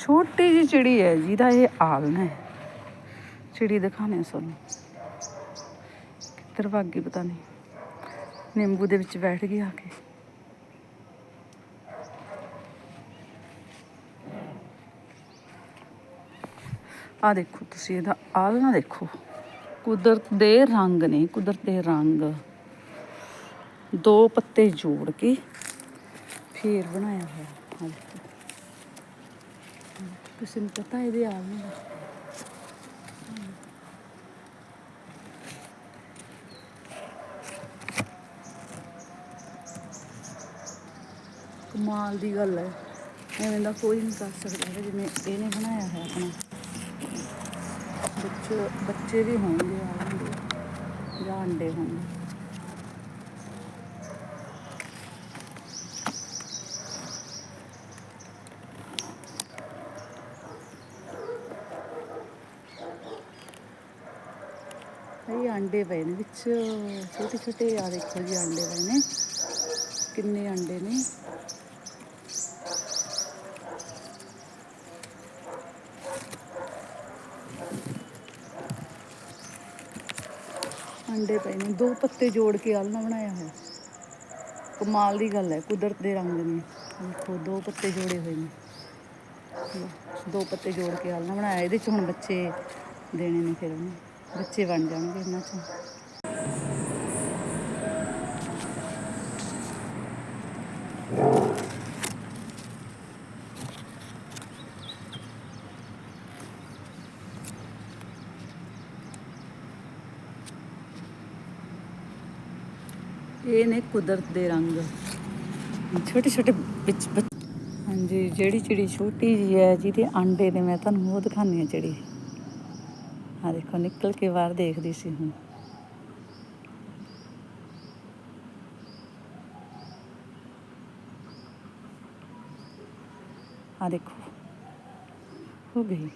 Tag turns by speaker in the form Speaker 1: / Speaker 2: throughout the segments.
Speaker 1: ਛੋਟੀ ਜੀ ਚਿੜੀ ਹੈ ਜਿਹਦਾ ਇਹ ਆਲਣਾ ਹੈ। ਚਿੜੀ ਦਿਖਾਣੇ ਸਾਨੂੰ ਕਿੱਧਰ ਭੱਗ ਗਈ ਪਤਾ ਨਹੀਂ। ਨਿੰਬੂ ਦੇ ਵਿੱਚ ਬੈਠ ਗਈ ਆ ਕੇ। ਆ ਦੇਖੋ ਤੁਸੀਂ ਇਹਦਾ ਆਲਣਾ ਦੇਖੋ। ਕੁਦਰਤ ਦੇ ਰੰਗ ਨੇ, ਕੁਦਰਤ ਦੇ ਰੰਗ। ਦੋ ਪੱਤੇ ਜੋੜ ਕੇ ਫੇਰ ਬਣਾਇਆ ਹੋਇਆ। ਆਹ ਕਿਸੇ ਨੂੰ ਪਤਾ ਇਹਦੇ ਆਲਣੇ ਦਾ ਕਮਾਲ ਦੀ ਗੱਲ ਹੈ ਐਵੇਂ ਦਾ ਕੋਈ ਨਹੀਂ ਕਰ ਸਕਦਾ ਜਿਵੇਂ ਇਹਨੇ ਬਣਾਇਆ ਹੈ ਆਪਣਾ ਬੱਚੇ ਬੱਚੇ ਵੀ ਹੋਣਗੇ ਆਉਣਗੇ ਜਾਂ ਅੰਡੇ ਹੋਣਗੇ ਇਹ ਅੰਡੇ ਪਏ ਨੇ, ਵਿੱਚ ਛੋਟੇ ਛੋਟੇ ਆ ਦੇਖੋ ਜੀ ਆਂਡੇ ਪਏ ਨੇ। ਕਿੰਨੇ ਆਂਡੇ ਨੇ। ਅੰਡੇ ਪਏ ਨੇ, ਦੋ ਪੱਤੇ ਜੋੜ ਕੇ ਆਲਣਾ ਬਣਾਇਆ ਹੋਇਆ। ਕਮਾਲ ਦੀ ਗੱਲ ਹੈ, ਕੁਦਰਤ ਦੇ ਰੰਗ ਨੇ। ਦੇਖੋ, ਦੋ ਪੱਤੇ ਜੋੜੇ ਹੋਏ ਨੇ। ਦੋ ਪੱਤੇ ਜੋੜ ਕੇ ਆਲਣਾ ਬਣਾਇਆ, ਇਹਦੇ ਚ ਹੁਣ ਬੱਚੇ ਦੇਣੇ ਨੇ ਫਿਰ ਉਹਨੇ। ਬੱਚੇ ਬਣ ਜਾਣਗੇ ਇਹਨਾਂ ਚ। ਇਹ ਨੇ ਕੁਦਰਤ ਦੇ ਰੰਗ। ਛੋਟੇ ਛੋਟੇ ਵਿੱਚ ਹਾਂਜੀ, ਜਿਹੜੀ ਚਿੜੀ ਛੋਟੀ ਜੀ ਹੈ, ਜਿਹਦੇ ਆਂਡੇ ਨੇ, ਮੈਂ ਤੁਹਾਨੂੰ ਉਹ ਦਿਖਾਉਂਦੀ ਹਾਂ ਚਿੜੀ ਆ ਦੇਖੋ ਨਿਕਲ ਕੇ ਬਾਹਰ ਦੇਖਦੀ ਸੀ ਹੁਣ ਆ ਦੇਖੋ ਹੋ ਗਈ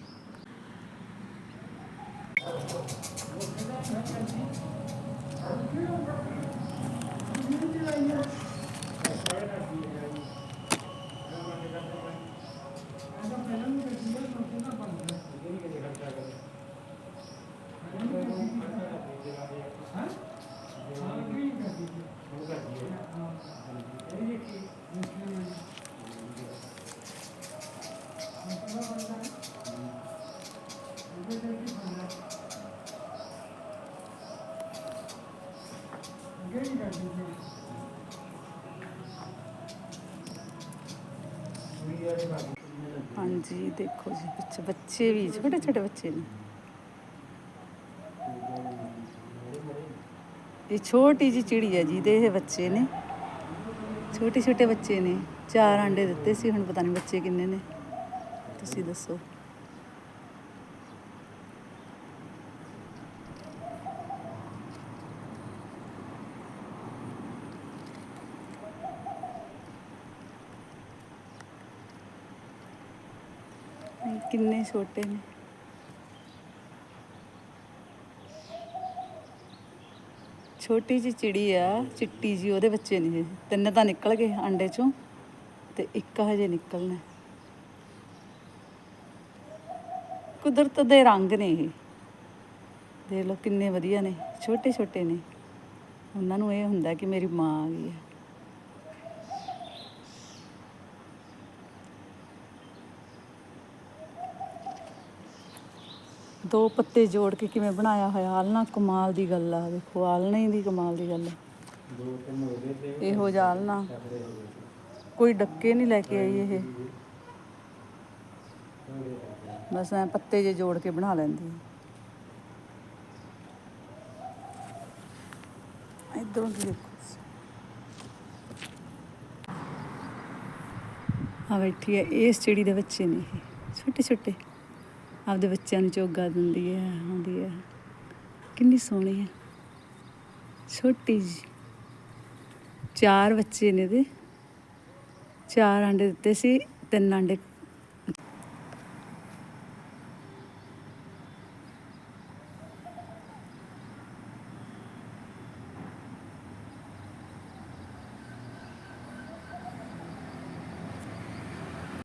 Speaker 1: ਹਾਂਜੀ, ਦੇਖੋ ਜੀ ਬੱਚੇ ਬੱਚੇ ਵੀ, ਛੋਟੇ ਛੋਟੇ ਬੱਚੇ ਨੇ। ਇਹ ਛੋਟੀ ਜੀ ਚਿੜੀ ਹੈ ਜਿਹਦੇ ਇਹ ਬੱਚੇ ਨੇ। ਛੋਟੇ ਛੋਟੇ ਬੱਚੇ ਨੇ। ਚਾਰ ਆਂਡੇ ਦਿੱਤੇ ਸੀ, ਹੁਣ ਪਤਾ ਨਹੀਂ ਬੱਚੇ ਕਿੰਨੇ ਨੇ। ਤੁਸੀਂ ਦੱਸੋ ਇਹ ਕਿੰਨੇ ਛੋਟੇ ਨੇ। ਛੋਟੀ ਜੀ ਚਿੜੀ ਆ, ਚਿੱਟੀ ਜੀ ਉਹਦੇ ਬੱਚੇ ਨੇ ਤਿੰਨ ਤਾਂ ਨਿਕਲ ਗਏ ਅੰਡੇ ਚੋਂ ਤੇ ਇੱਕ ਹਜੇ ਨਿਕਲਣਾ। ਕੁਦਰਤ ਦੇ ਰੰਗ ਨੇ ਇਹ। ਦੇਖ ਲਓ ਕਿੰਨੇ ਵਧੀਆ ਨੇ। ਛੋਟੇ ਛੋਟੇ ਨੇ। ਉਹਨਾਂ ਨੂੰ ਇਹ ਹੁੰਦਾ ਕਿ ਮੇਰੀ ਮਾਂ ਆ ਗਈ ਹੈ। ਦੋ ਪੱਤੇ ਜੋੜ ਕੇ ਕਿਵੇਂ ਬਣਾਇਆ ਹੋਇਆ ਆਲਣਾ ਕਮਾਲ ਦੀ ਗੱਲ ਆ ਦੇਖੋ ਆਲਣੇ ਹੀ ਦੀ ਕਮਾਲ ਦੀ ਗੱਲ ਆ। ਇਹੋ ਜਿਹਾ ਆਲਣਾ ਕੋਈ ਡੱਕੇ ਨਹੀਂ ਲੈ ਕੇ ਆਈ ਇਹ। ਬਸ ਐ ਪੱਤੇ ਜੇ ਜੋੜ ਕੇ ਬਣਾ ਲੈਂਦੀ ਇਧਰੋਂ ਦੀ ਦੇਖੋ ਆ ਬੈਠੀ ਹੈ ਇਸ ਚਿੜੀ ਦੇ ਬੱਚੇ ਨੇ ਇਹ। ਛੋਟੇ ਛੋਟੇ ਆਪਦੇ ਬੱਚਿਆਂ ਨੂੰ ਚੋਗਾ ਦਿੰਦੀ ਹੈ, ਆਉਂਦੀ ਹੈ। ਕਿੰਨੀ ਸੋਹਣੀ ਹੈ। ਛੋਟੀ ਜੀ ਚਾਰ ਬੱਚੇ ਨੇ ਇਹਦੇ। ਚਾਰ ਆਂਡੇ ਦਿੱਤੇ ਸੀ, ਤਿੰਨ ਆਂਡੇ